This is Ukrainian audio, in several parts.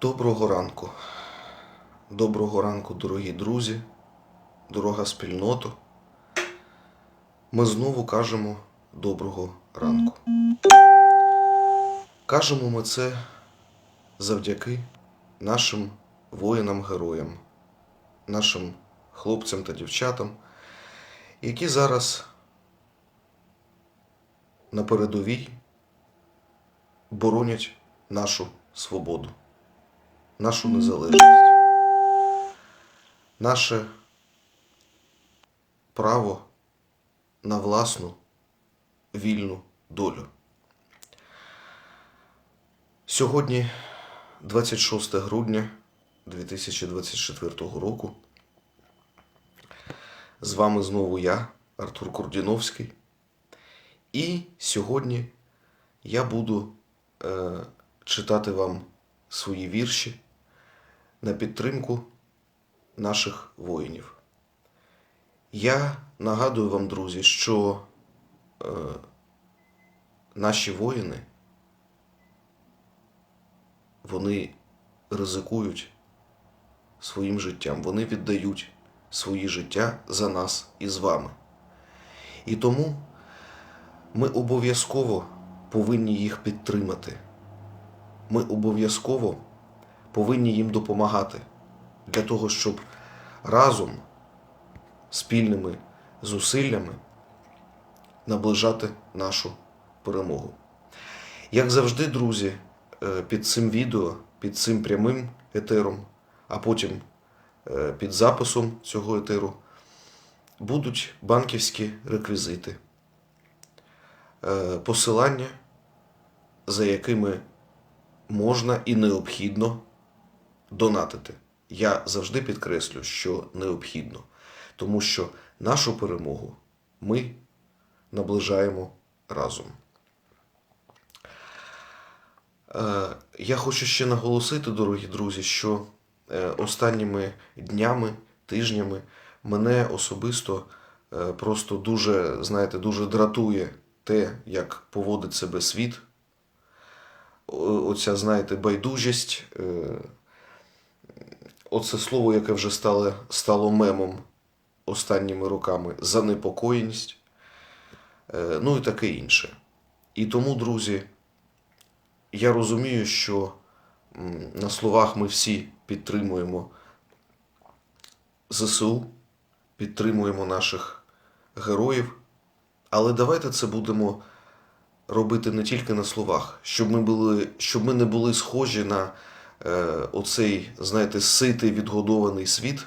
Доброго ранку. Доброго ранку, дорогі друзі, дорога спільноту. Ми знову кажемо доброго ранку. Кажемо ми це завдяки нашим воїнам-героям, нашим хлопцям та дівчатам, які зараз на передовій боронять нашу свободу, нашу незалежність, наше право на власну вільну долю. Сьогодні, 26 грудня 2024 року, з вами знову я, Артур Курдіновський. І сьогодні я буду е, читати вам свої вірші на підтримку наших воїнів. Я нагадую вам, друзі, що е, наші воїни вони ризикують своїм життям, вони віддають свої життя за нас і з вами. І тому ми обов'язково повинні їх підтримати. Ми обов'язково повинні їм допомагати для того, щоб разом спільними зусиллями наближати нашу перемогу. Як завжди, друзі, е, під цим відео, під цим прямим етером, а потім е, під записом цього етеру будуть банківські реквізити, е, посилання, за якими можна і необхідно донатити. Я завжди підкреслю, що необхідно, тому що нашу перемогу ми наближаємо разом. Е, Я хочу ще наголосити, дорогі друзі, що е, останніми днями, тижнями мене особисто е, просто дуже, знаєте, дуже дратує те, як поводить себе світ. Оця, знаєте, байдужість, оце слово, яке вже стало, стало мемом останніми роками, занепокоєність, е, ну і таке інше. І тому, друзі, я розумію, що на словах ми всі підтримуємо ЗСУ, підтримуємо наших героїв, але давайте це будемо робити не тільки на словах, щоб ми, були, щоб ми не були схожі на оцей, знаєте, ситий відгодований світ,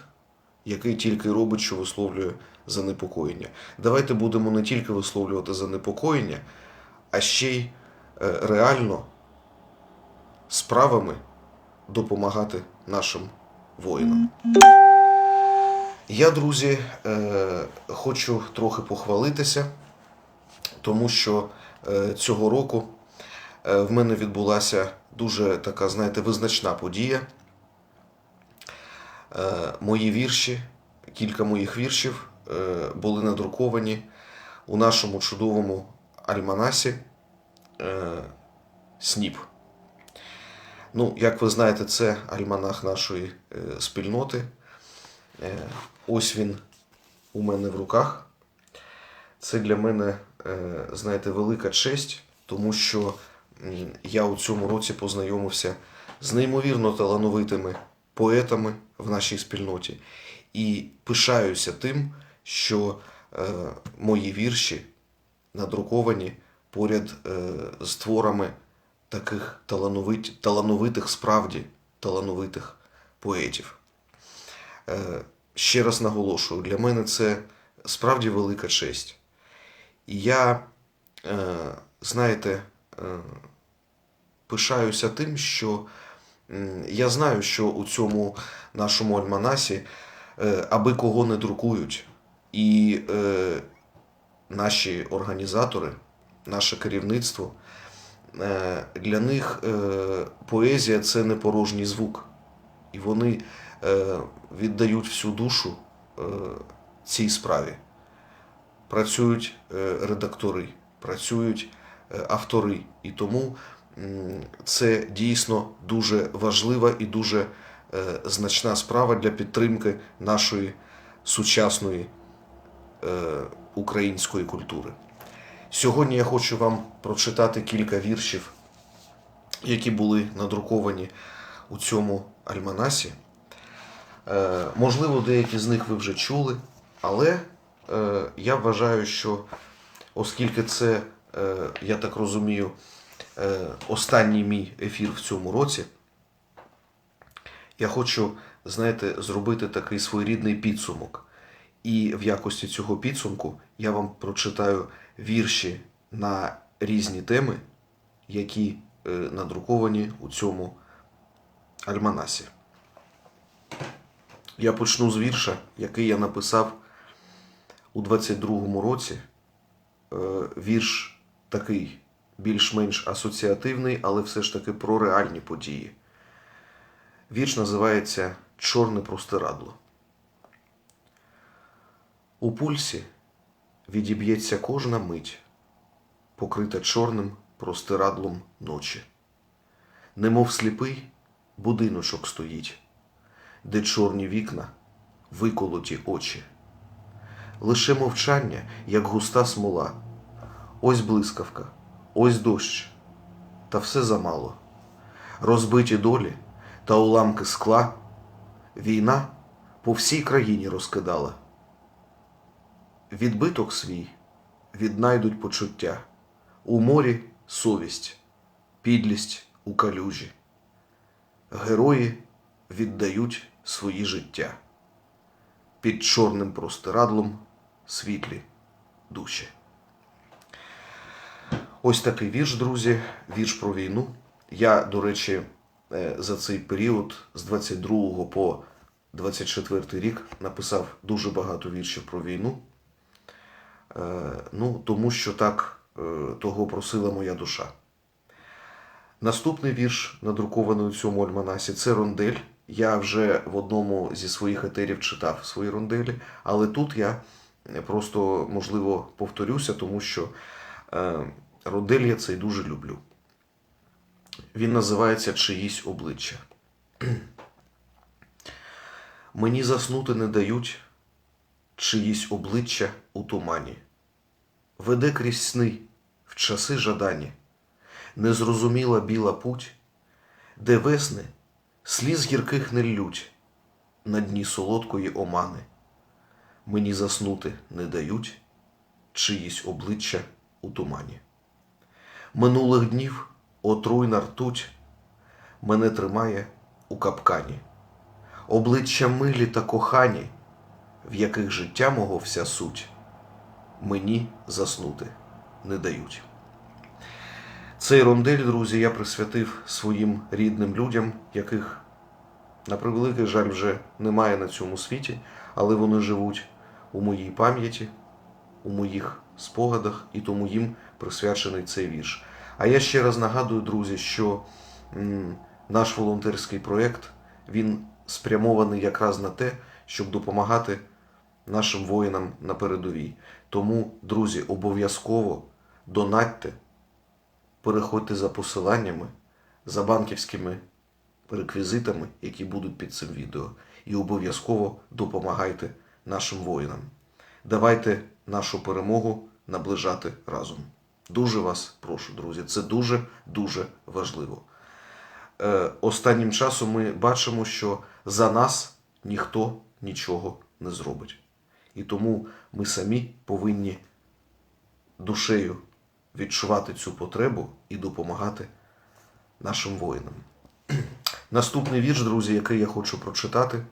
який тільки робить, що висловлює занепокоєння. Давайте будемо не тільки висловлювати занепокоєння, а ще й е, реально справами допомагати нашим воїнам. Я, друзі, е, хочу трохи похвалитися, тому що е, цього року е, в мене відбулася дуже така, знаєте, визначна подія. Е, Мої вірші, кілька моїх віршів е, були надруковані у нашому чудовому альманасі е, СНІП. Ну, як ви знаєте, це альманах нашої спільноти. Ось він у мене в руках. Це для мене, знаєте, велика честь, тому що я у цьому році познайомився з неймовірно талановитими поетами в нашій спільноті і пишаюся тим, що е, мої вірші надруковані поряд е, з творами таких талановит, талановитих, справді талановитих поетів. Е, ще раз наголошую, для мене це справді велика честь. І я, знаєте, пишаюся тим, що я знаю, що у цьому нашому альманасі е, аби кого не друкують. І е, наші організатори, наше керівництво, е, для них е, поезія це не порожній звук. І вони е, віддають всю душу е, цій справі. Працюють е, редактори, працюють е, автори. І тому це дійсно дуже важлива і дуже е, значна справа для підтримки нашої сучасної е, української культури. Сьогодні я хочу вам прочитати кілька віршів, які були надруковані у цьому альманасі. Е, можливо, деякі з них ви вже чули, але я вважаю, що оскільки це, я так розумію, останній мій ефір в цьому році, я хочу, знаєте, зробити такий своєрідний підсумок. І в якості цього підсумку я вам прочитаю вірші на різні теми, які е, надруковані у цьому альманасі. Я почну з вірша, який я написав у 22-му році. Е, Вірш такий більш-менш асоціативний, але все ж таки про реальні події. Вірш називається Чорне простирадло. У пульсі відіб'ється кожна мить, покрита чорним простирадлом ночі. Немов сліпий будиночок стоїть, де чорні вікна, виколоті очі. Лише мовчання, як густа смола. Ось блискавка, ось дощ, та все замало. Розбиті долі та уламки скла війна по всій країні розкидала. Відбиток свій віднайдуть почуття, у морі совість, підлість у калюжі. Герої віддають свої життя під чорним простирадлом світлі душі. Ось такий вірш, друзі, вірш про війну. Я, до речі, е, за цей період з 22 по 24 рік написав дуже багато віршів про війну. Е, Ну, тому що так е, того просила моя душа. Наступний вірш, надрукований у цьому альманасі, це рондель. Я вже в одному зі своїх етерів читав свої ронделі, але тут я просто, можливо, повторюся, тому що рондель я цей дуже люблю. Він називається Чиїсь обличчя. Мені заснути не дають чиїсь обличчя у тумані. Веде крізь сни в часи жадані, незрозуміла біла путь, де весни сліз гірких не ллють на дні солодкої омани. Мені заснути не дають чиїсь обличчя у тумані. Минулих днів отруйна ртуть мене тримає у капкані. Обличчя милі та кохані, в яких життя мого вся суть, мені заснути не дають. Цей рондель, друзі, я присвятив своїм рідним людям, яких, на превеликий жаль, вже немає на цьому світі, але вони живуть у моїй пам'яті, у моїх спогадах, і тому їм присвячений цей вірш. А я ще раз нагадую, друзі, що наш волонтерський проєкт він спрямований якраз на те, щоб допомагати нашим воїнам на передовій. Тому, друзі, обов'язково донатьте, переходьте за посиланнями, за банківськими реквізитами, які будуть під цим відео, і обов'язково допомагайте нашим воїнам. Давайте нашу перемогу наближати разом. Дуже вас прошу, друзі. Це дуже дуже важливо. Е, останнім часом ми бачимо, що за нас ніхто нічого не зробить. І тому ми самі повинні душею відчувати цю потребу і допомагати нашим воїнам. Наступний вірш, друзі, який я хочу прочитати,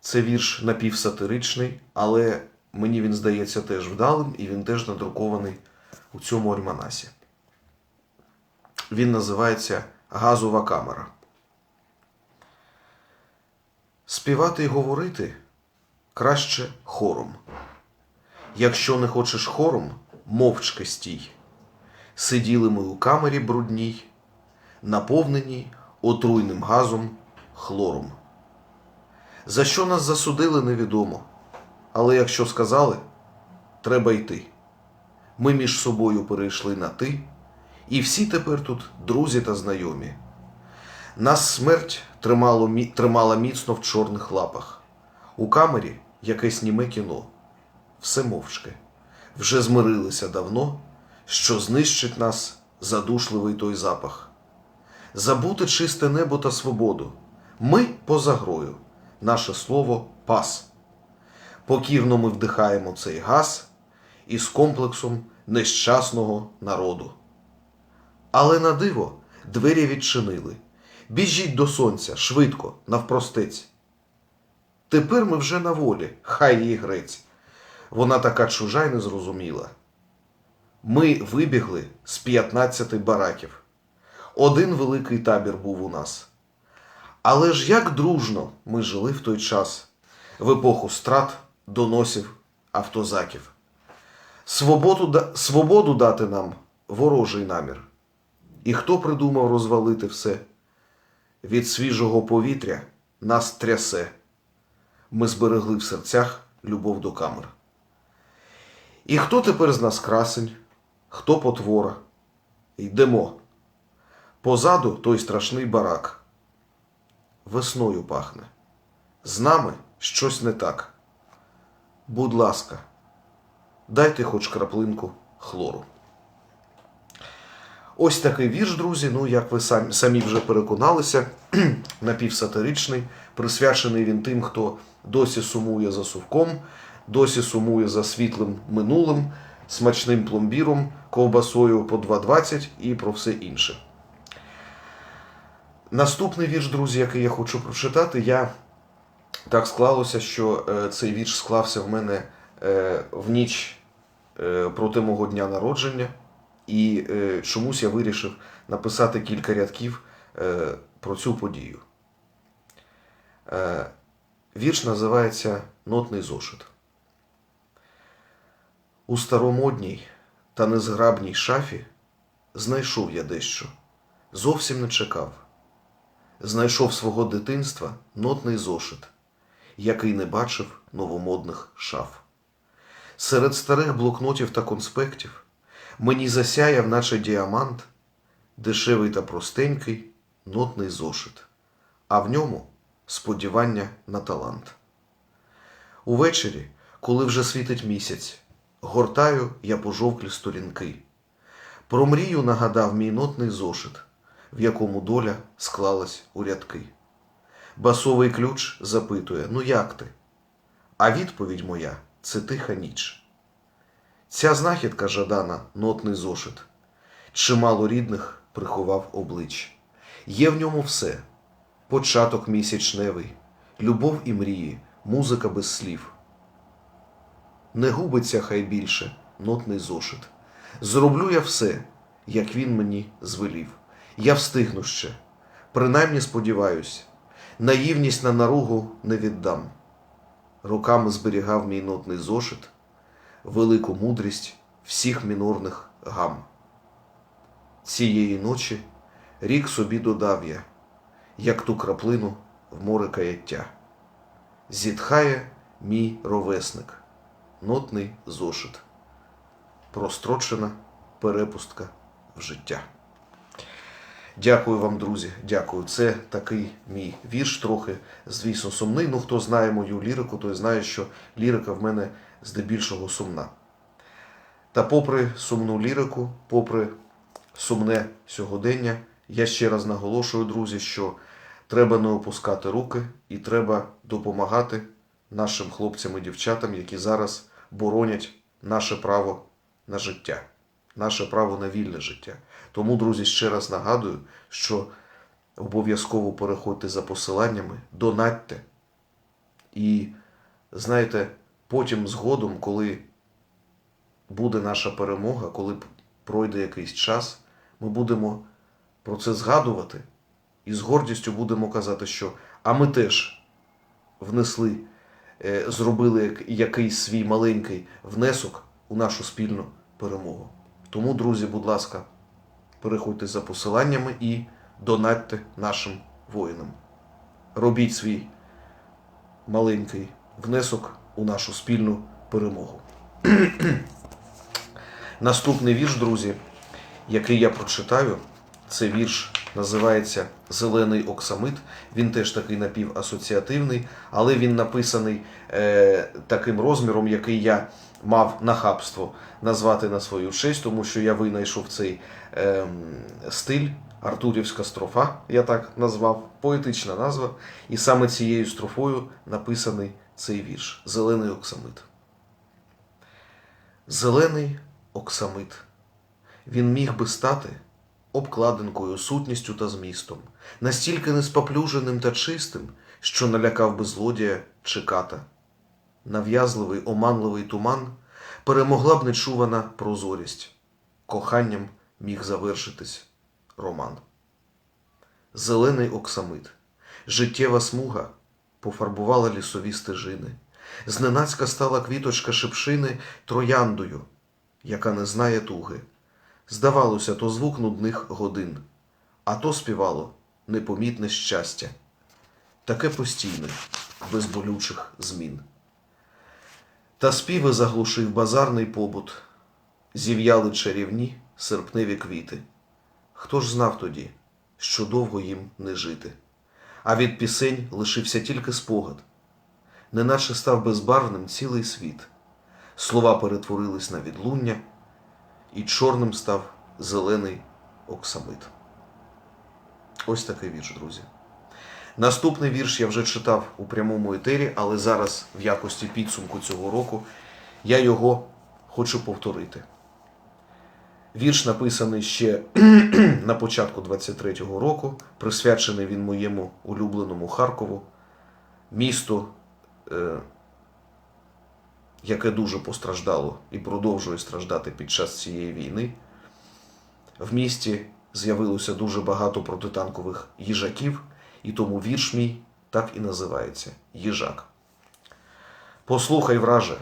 це вірш напівсатиричний, але мені він здається теж вдалим, і він теж надрукований у цьому альманасі. Він називається Газова камера. Співати й говорити краще хором. Якщо не хочеш хором, мовчки стій. Сиділи ми у камері брудній, наповненій отруйним газом хлором. За що нас засудили, невідомо. Але якщо сказали, треба йти. Ми між собою перейшли на ти І всі тепер тут друзі та знайомі. Нас смерть тримало, тримала міцно в чорних лапах. У камері якесь німе кіно. Все мовчки. Вже змирилися давно, що знищить нас задушливий той запах. Забути чисте небо та свободу. Ми поза грою. Наше слово пас. Покірно ми вдихаємо цей газ із комплексом нещасного народу. Але на диво двері відчинили. Біжіть до сонця, швидко, навпростець. Тепер ми вже на волі, хай її грець. Вона така чужа й незрозуміла. Ми вибігли з 15 бараків. Один великий табір був у нас. Але ж як дружно ми жили в той час, в епоху страт, доносів, автозаків. Свободу, свободу дати нам ворожий намір. І хто придумав розвалити все? Від свіжого повітря нас трясе. Ми зберегли в серцях любов до камер. І хто тепер з нас красень, хто потвора? Йдемо. Позаду той страшний барак. Весною пахне. З нами щось не так. Будь ласка, дайте хоч краплинку хлору. Ось такий вірш, друзі. Ну, як ви самі, самі вже переконалися, напівсатиричний, присвячений він тим, хто досі сумує за сувком, досі сумує за світлим минулим, смачним пломбіром, ковбасою по 2,20 і про все інше. Наступний вірш, друзі, який я хочу прочитати, я так склалося, що е, цей вірш склався в мене е, в ніч проти мого дня народження, і е, чомусь я вирішив написати кілька рядків е, про цю подію. Е, вірш називається Нотний зошит. У старомодній та незграбній шафі знайшов я дещо, зовсім не чекав. Знайшов свого дитинства нотний зошит, який не бачив новомодних шаф. Серед старих блокнотів та конспектів мені засяяв, наче діамант, дешевий та простенький нотний зошит, а в ньому сподівання на талант. Увечері, коли вже світить місяць, гортаю я пожовклі сторінки. Про мрію нагадав мій нотний зошит, в якому доля склалась у рядки. Басовий ключ запитує: Ну як ти? А відповідь моя це тиха ніч. Ця знахідка жадана, нотний зошит, чимало рідних приховав облич. Є в ньому все: початок місячневий, любов і мрії, музика без слів. Не губиться хай більше нотний зошит. Зроблю я все, як він мені звелів. Я встигну ще, принаймні сподіваюсь, наївність на наругу не віддам. Роками зберігав мій нотний зошит, велику мудрість всіх мінорних гам. Цієї ночі рік собі додав я, як ту краплину в море каяття. Зітхає мій ровесник, нотний зошит, прострочена перепустка в життя. Дякую вам, друзі. Дякую. Це такий мій вірш, трохи, звісно, сумний. Ну, хто знає мою лірику, той знає, що лірика в мене здебільшого сумна. Та попри сумну лірику, попри сумне сьогодення, я ще раз наголошую, друзі, що треба не опускати руки і треба допомагати нашим хлопцям і дівчатам, які зараз боронять наше право на життя, наше право на вільне життя. Тому, друзі, ще раз нагадую, що обов'язково переходьте за посиланнями, донатьте. І знаєте, потім згодом, коли буде наша перемога, коли пройде якийсь час, ми будемо про це згадувати і з гордістю будемо казати, що а ми теж внесли, е, зробили якийсь свій маленький внесок у нашу спільну перемогу. Тому, друзі, будь ласка, переходьте за посиланнями і донатьте нашим воїнам. Робіть свій маленький внесок у нашу спільну перемогу. Наступний вірш, друзі, який я прочитаю. Це вірш називається Зелений оксамит. Він теж такий напівасоціативний, але він написаний е, таким розміром, який я мав нахабство назвати на свою честь, тому що я винайшов цей е, стиль. Артурівська строфа, я так назвав, поетична назва, і саме цією строфою написаний цей вірш Зелений оксамит. Зелений оксамит. Він міг би стати обкладинкою, сутністю та змістом, настільки неспоплюженим та чистим, що налякав би злодія чи ката. Нав'язливий, оманливий туман перемогла б нечувана прозорість. Коханням міг завершитись роман. Зелений оксамит, життєва смуга пофарбувала лісові стежини. Зненацька стала квіточка шипшини трояндою, яка не знає туги. Здавалося, то звук нудних годин, а то співало непомітне щастя, таке постійне, без болючих змін. Та співи заглушив базарний побут, зів'яли чарівні серпневі квіти. Хто ж знав тоді, що довго їм не жити, а від пісень лишився тільки спогад, неначе став безбарвним цілий світ. Слова перетворились на відлуння, і чорним став зелений оксамит. Ось такий вірш, друзі. Наступний вірш я вже читав у прямому етері, але зараз, в якості підсумку цього року, я його хочу повторити. Вірш написаний ще на початку 23-го року, присвячений він моєму улюбленому Харкову, місту, е, яке дуже постраждало і продовжує страждати під час цієї війни. В місті з'явилося дуже багато протитанкових їжаків, і тому вірш мій так і називається Їжак. Послухай, враже,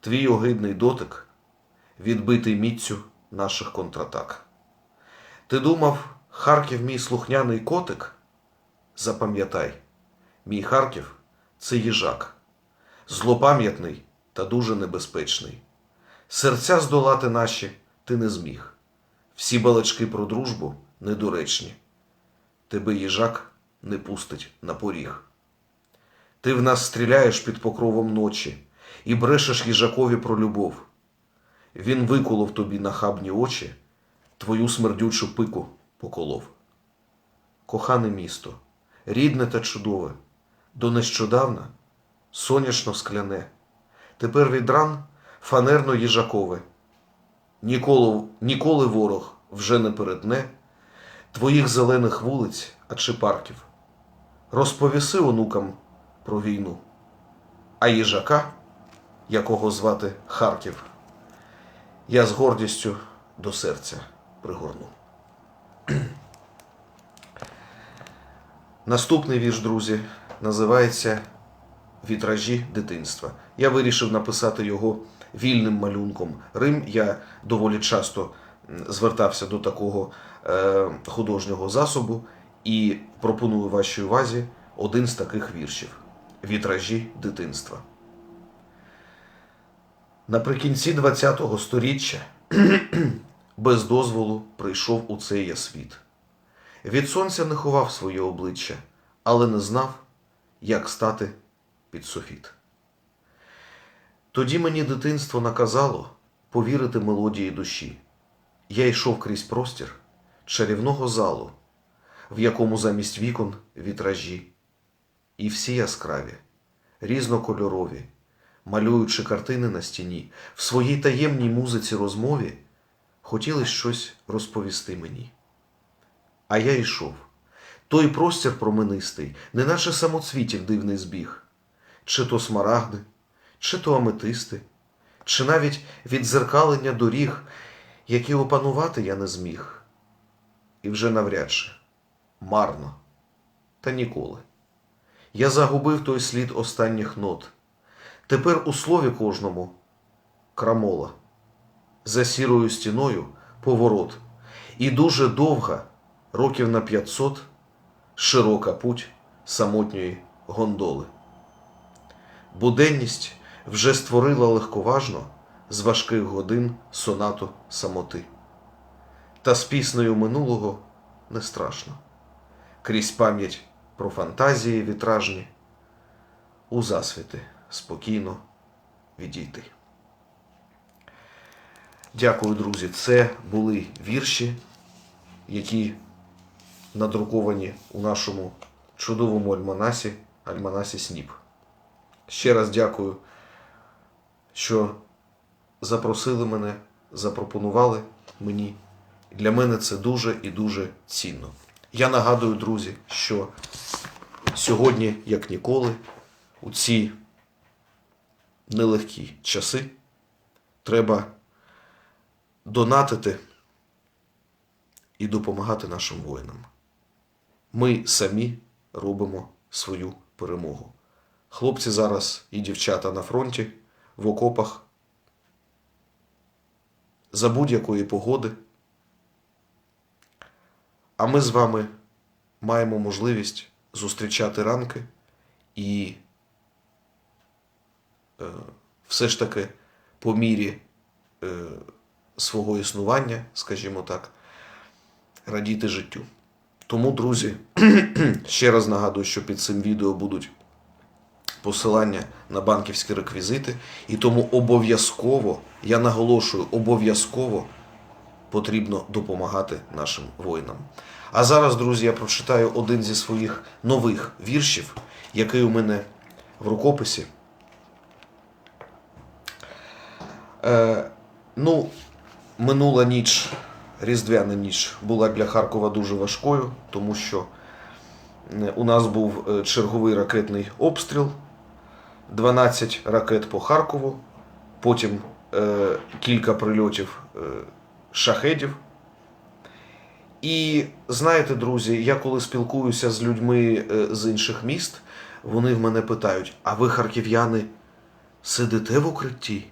твій огидний дотик, відбитий міцю наших контратак. Ти думав, Харків мій слухняний котик? Запам'ятай, мій Харків це їжак, злопам'ятний та дуже небезпечний. Серця здолати наші ти не зміг. Всі балачки про дружбу недоречні. Тебе їжак не пустить на поріг. Ти в нас стріляєш під покровом ночі і брешеш їжакові про любов. Він виколов тобі нахабні очі, твою смердючу пику поколов. Кохане місто, рідне та чудове, до нещодавна сонячно скляне, тепер від ран фанерно їжакове. Ніколи, ніколи ворог вже не перетне твоїх зелених вулиць, а чи парків. Розповіси онукам про війну, а їжака, якого звати Харків, я з гордістю до серця пригорну. Наступний вірш, друзі, називається Вітражі дитинства. Я вирішив написати його вільним малюнком Рим. Я доволі часто звертався до такого е, художнього засобу і пропоную вашій увазі один з таких віршів Вітражі дитинства. Наприкінці ХХ століття без дозволу прийшов у цей я світ. Від сонця не ховав своє обличчя, але не знав, як стати під софіт. Тоді мені дитинство наказало повірити мелодії душі. Я йшов крізь простір чарівного залу, в якому замість вікон вітражі, і всі яскраві, різнокольорові, малюючи картини на стіні, в своїй таємній музиці розмові, хотіли щось розповісти мені. А я йшов. Той простір променистий, неначе самоцвітів дивний збіг, чи то смарагди, чи то аметисти, чи навіть відзеркалення доріг, які опанувати я не зміг. І вже навряд чи, марно, та ніколи. Я загубив той слід останніх нот. Тепер у слові кожному крамола, за сірою стіною поворот, і дуже довга, років на 500, широка путь самотньої гондоли. Буденність вже створила легковажно з важких годин сонату самоти. та з піснею минулого не страшно. Крізь пам'ять про фантазії вітражні, у засвіти спокійно відійти. Дякую, друзі. Це були вірші, які надруковані у нашому чудовому альманасі, альманасі Сніп. Ще раз дякую, що запросили мене, запропонували мені. Для мене це дуже і дуже цінно. Я нагадую, друзі, що сьогодні, як ніколи, у ці нелегкі часи треба донатити і допомагати нашим воїнам. Ми самі робимо свою перемогу. Хлопці зараз і дівчата на фронті, в окопах, за будь-якої погоди. А ми з вами маємо можливість зустрічати ранки і е, все ж таки по мірі е, свого існування, скажімо так, радіти життю. Тому, друзі, ще раз нагадую, що під цим відео будуть посилання на банківські реквізити, і тому обов'язково, я наголошую, обов'язково потрібно допомагати нашим воїнам. А зараз, друзі, я прочитаю один зі своїх нових віршів, який у мене в рукописі. Е, ну, минула ніч, різдвяна ніч, була для Харкова дуже важкою, тому що е, у нас був е, черговий ракетний обстріл, 12 ракет по Харкову, потім е, кілька прильотів е, шахедів. І знаєте, друзі, я коли спілкуюся з людьми е, з інших міст, вони в мене питають: а ви, харків'яни, сидите в укритті?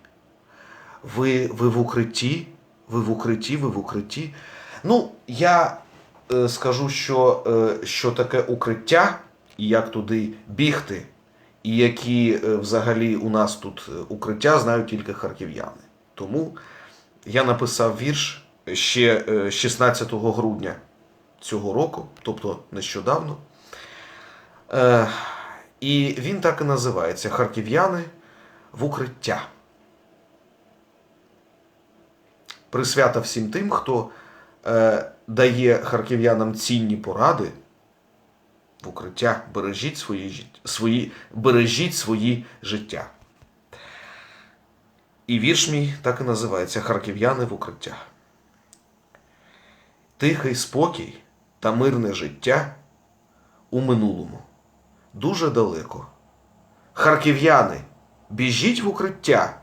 Ви, ви в укритті? Ви в укритті, ви в укритті? Ну, я е, скажу, що, е, що таке укриття, і як туди бігти, і які е, взагалі у нас тут е, укриття, знають тільки харків'яни. Тому я написав вірш ще е, 16 грудня цього року, тобто нещодавно. Е, І він так і називається Харків'яни в укриття. Присвята всім тим, хто е, дає харків'янам цінні поради в укриття. Бережіть свої, свої, бережіть свої життя. І вірш мій так і називається Харків'яни в укриття. Тихий спокій та мирне життя у минулому. Дуже далеко. Харків'яни, біжіть в укриття,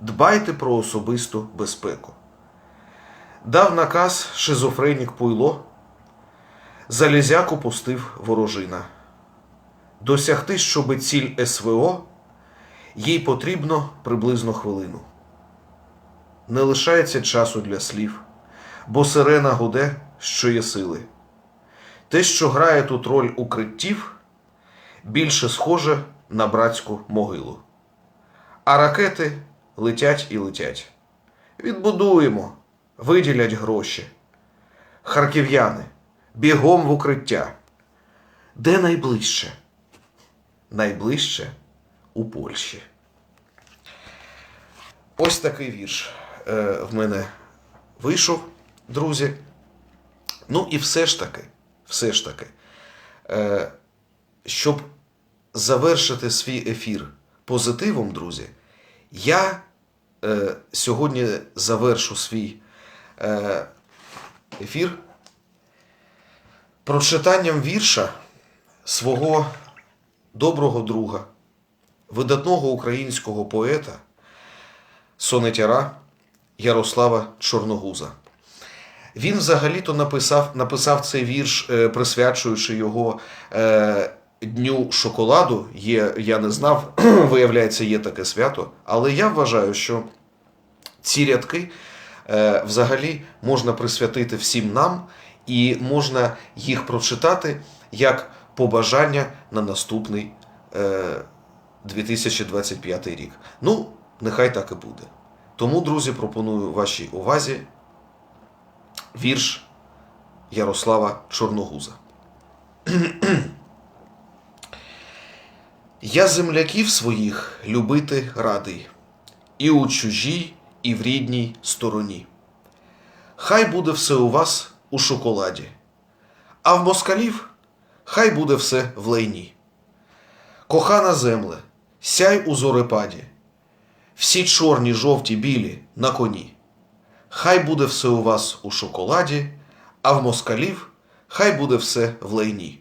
дбайте про особисту безпеку. Дав наказ шизофренік Пуйло, залізяку пустив ворожина. Досягти, щоби ціль СВО, їй потрібно приблизно хвилину. Не лишається часу для слів, бо сирена гуде, що є сили. Те, що грає тут роль укриттів, більше схоже на братську могилу. А ракети летять і летять. Відбудуємо, виділять гроші. Харків'яни, бігом в укриття. Де найближче? Найближче у Польщі. Ось такий вірш е, в мене вийшов, друзі. Ну і все ж таки, все ж таки, е, щоб завершити свій ефір позитивом, друзі, я е, сьогодні завершу свій ефір прочитанням вірша свого доброго друга, видатного українського поета, сонетяра Ярослава Чорногуза. Він взагалі-то написав, написав цей вірш, е, присвячуючи його е, Дню шоколаду. Є, я не знав, виявляється, є таке свято. Але я вважаю, що ці рядки е, взагалі можна присвятити всім нам, і можна їх прочитати як побажання на наступний е, 2025 рік. Ну, нехай так і буде. Тому, друзі, пропоную вашій увазі вірш Ярослава Чорногуза. Я земляків своїх любити радий, і у чужій, і в рідній стороні. Хай буде все у вас у шоколаді, а в москалів хай буде все в лайні. Кохана земле, сяй у зорепаді, всі чорні, жовті, білі на коні. Хай буде все у вас у шоколаді, а в москалів хай буде все в лайні.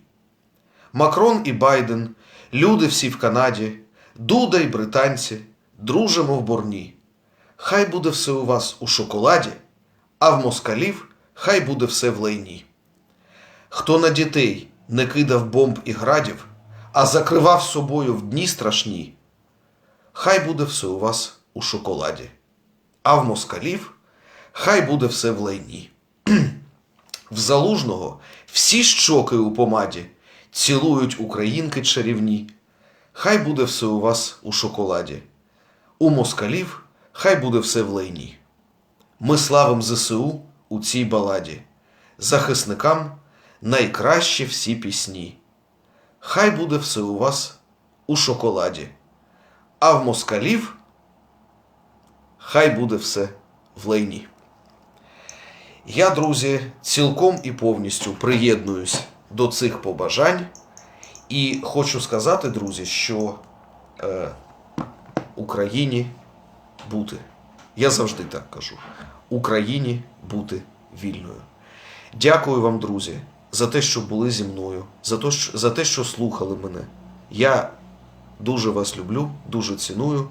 Макрон і Байден, люди всі в Канаді, Дуда й британці, дружимо в борні. Хай буде все у вас у шоколаді, а в москалів хай буде все в лайні. Хто на дітей не кидав бомб і градів, а закривав собою в дні страшні, хай буде все у вас у шоколаді, а в москалів хай буде все в лайні. В залужного всі щоки у помаді, цілують українки чарівні. Хай буде все у вас у шоколаді, у москалів хай буде все в лайні. Ми славим ЗСУ у цій баладі, захисникам найкращі всі пісні. Хай буде все у вас у шоколаді, а в москалів хай буде все в лайні. Я, друзі, цілком і повністю приєднуюсь до цих побажань і хочу сказати, друзі, що е, Україні бути. Я завжди так кажу. Україні бути вільною. Дякую вам, друзі, за те, що були зі мною, за те, що, за те, що слухали мене. Я дуже вас люблю, дуже ціную.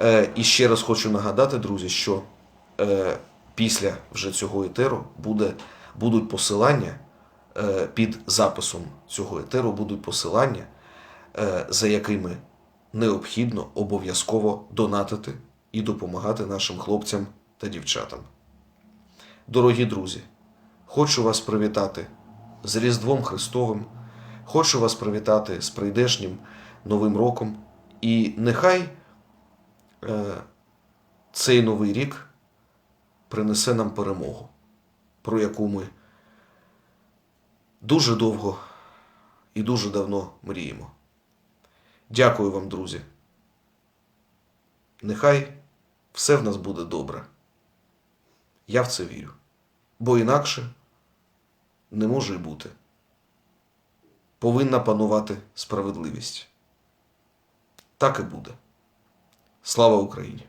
Е, і ще раз хочу нагадати, друзі, що е, після вже цього етеру буде, будуть посилання е, під записом цього етеру будуть посилання, е, за якими необхідно обов'язково донатити і допомагати нашим хлопцям та дівчатам. Дорогі друзі, хочу вас привітати з Різдвом Христовим, хочу вас привітати з прийдешнім Новим роком. І нехай е, цей новий рік принесе нам перемогу, про яку ми дуже довго і дуже давно мріємо. Дякую вам, друзі. Нехай все в нас буде добре. Я в це вірю. Бо інакше не може бути. Повинна панувати справедливість. Так і буде. Слава Україні!